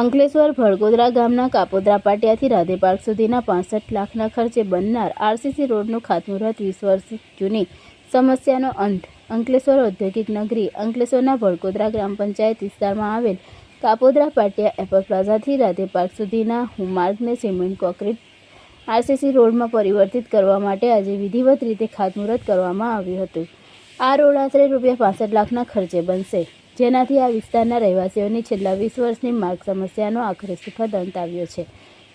અંકલેશ્વર ભળગોદરા ગામના કાપોદ્રા પાટિયાથી રાધે પાર્ક સુધીના પાસઠ લાખના ખર્ચે બનનાર આરસીસી રોડનું ખાતમુહૂર્ત વીસ વર્ષ જૂની સમસ્યાનો અંત. અંકલેશ્વર ઔદ્યોગિક નગરી અંકલેશ્વરના ભળગોદરા ગ્રામ પંચાયત વિસ્તારમાં આવેલ કાપોદ્રા પાટિયા એપલ પ્લાઝાથી રાધે પાર્ક સુધીના માર્ગને સિમેન્ટ કોન્ક્રીટ આરસીસી રોડમાં પરિવર્તિત કરવા માટે આજે વિધિવત રીતે ખાતમુહૂર્ત કરવામાં આવ્યું હતું. આ રોડ આશરે રૂપિયા પાસઠ લાખના ખર્ચે બનશે. જેનાથી આ વિસ્તારના રહેવાસીઓની છેલ્લા વીસ વર્ષની માર્ગ સમસ્યાનો આખરે સુખદ અંત આવ્યો છે.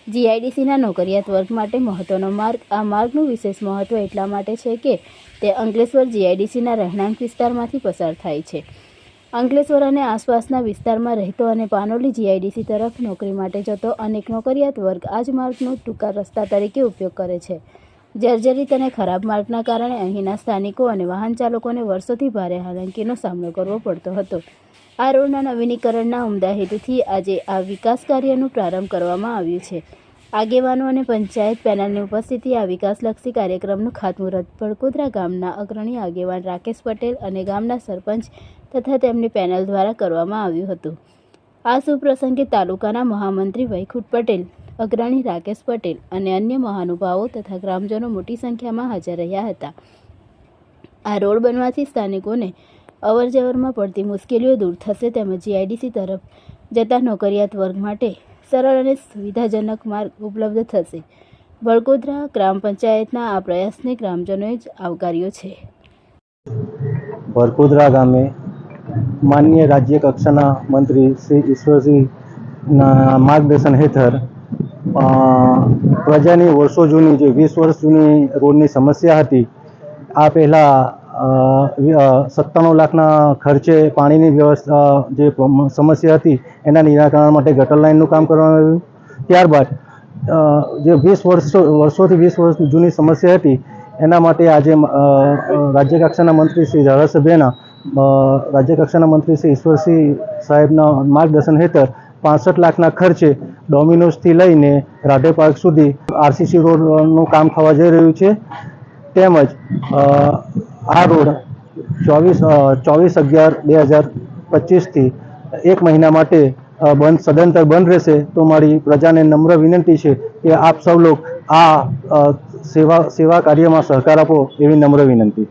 જીઆઈડીસીના નોકરિયાત વર્ગ માટે મહત્વનો માર્ગ, આ માર્ગનું વિશેષ મહત્વ એટલા માટે છે કે તે અંકલેશ્વર જીઆઈડીસીના રહેણાંક વિસ્તારમાંથી પસાર થાય છે. અંકલેશ્વર અને આસપાસના વિસ્તારમાં રહેતો અને પાનોલી જીઆઈડીસી તરફ નોકરી માટે જતો અનેક નોકરિયાત વર્ગ આ જ માર્ગનો ટૂંકા રસ્તા તરીકે ઉપયોગ કરે છે. જર્જરિત અને ખરાબ માર્ગના કારણે અહીંના સ્થાનિકો અને વાહન ચાલકોને વર્ષોથી ભારે હાલાંકીનો સામનો કરવો પડતો હતો. આ રોડના નવીનીકરણના ઉમદા હેતુથી આજે આ વિકાસ કાર્યનું પ્રારંભ કરવામાં આવ્યું છે. આગેવાનો અને પંચાયત પેનલની ઉપસ્થિતિ આ વિકાસલક્ષી કાર્યક્રમનું ખાતમુહૂર્ત ભડકોદરા ગામના અગ્રણી આગેવાન રાકેશ પટેલ અને ગામના સરપંચ તથા તેમની પેનલ દ્વારા કરવામાં આવ્યું હતું. આ શુભ પ્રસંગે તાલુકાના મહામંત્રી વૈખુટ પટેલ, અગ્રણી રાકેશ પટેલ અને અન્ય મહાનુભાવો તથા ગ્રામજનો મોટી સંખ્યામાં હાજર રહ્યા હતા. આ રોડ બનવાથી સ્થાનિકોને અવરજવરમાં પડતી મુશ્કેલીઓ દૂર થશે તેમજ જીઆઈડીસી તરફ જતા નોકરિયાત વર્ગ માટે સરળ અને સુવિધાજનક માર્ગ ઉપલબ્ધ થશે. વડકોદરા ગ્રામ પંચાયતના આ પ્રયાસને ગ્રામજનોએ જ આવકાર્યો છે. વડકોદરા ગામે માનનીય રાજ્ય કક્ષાના મંત્રી શ્રી ઈશ્વરસિંહના માર્ગદર્શન હેઠળ પ્રજાની વર્ષો જૂની જે વીસ વર્ષ જૂની રોડની સમસ્યા હતી, આ પહેલાં સત્તાણું લાખના ખર્ચે પાણીની વ્યવસ્થા, જે સમસ્યા હતી, એના નિરાકરણ માટે ગટર લાઇનનું કામ કરવામાં આવ્યું. ત્યારબાદ જે વીસ વર્ષો, વર્ષોથી વીસ વર્ષ જૂની સમસ્યા હતી, એના માટે આજે રાજ્ય કક્ષાના મંત્રી શ્રી ધારાસભ્યના અ, રાજ્ય કક્ષાના મંત્રી શ્રી ઈશ્વરસિંહ સાહેબના માર્ગદર્શન હેઠળ પાસઠ લાખના ખર્ચે ડોમિનોઝથી લઈને રાધે પાર્ક સુધી આરસીસી રોડનું કામ થવા જઈ રહ્યું છે. તેમજ આ રોડ ચોવીસ ચોવીસ અગિયાર બે હજાર પચીસથી એક મહિના માટે બંધ સદંતર બંધ રહેશે. તો મારી પ્રજાને નમ્ર વિનંતી છે કે આપ સૌ લોગ આ સેવા સેવા કાર્યમાં સહકાર આપો એવી નમ્ર વિનંતી.